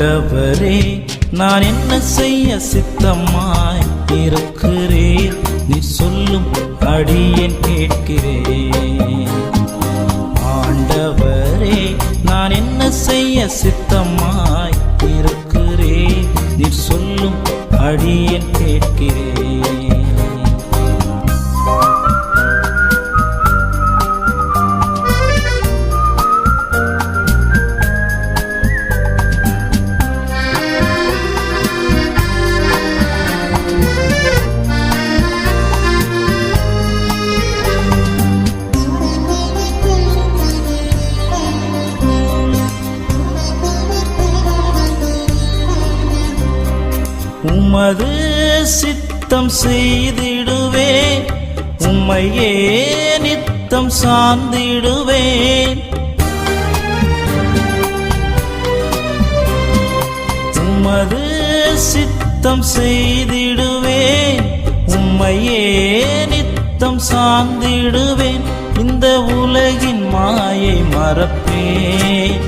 ஆண்டவரே நான் என்ன செய்ய சித்தமாய் இருக்கிறேன்? நீ சொல்லும் அடியேன் கேட்கிறேன். ஆண்டவரே நான் என்ன செய்ய சித்தமாய் இருக்கிறேன்? நீ சொல்லும் அடியேன் கேட்கிறேன். உமது சித்தம் செய்திடுவேன். உம்மையே நித்தம் சார்ந்திடுவேன். உமது சித்தம் செய்திடுவேன். உம்மையே நித்தம் சார்ந்திடுவேன். இந்த உலகின் மாயை மறப்பேன்.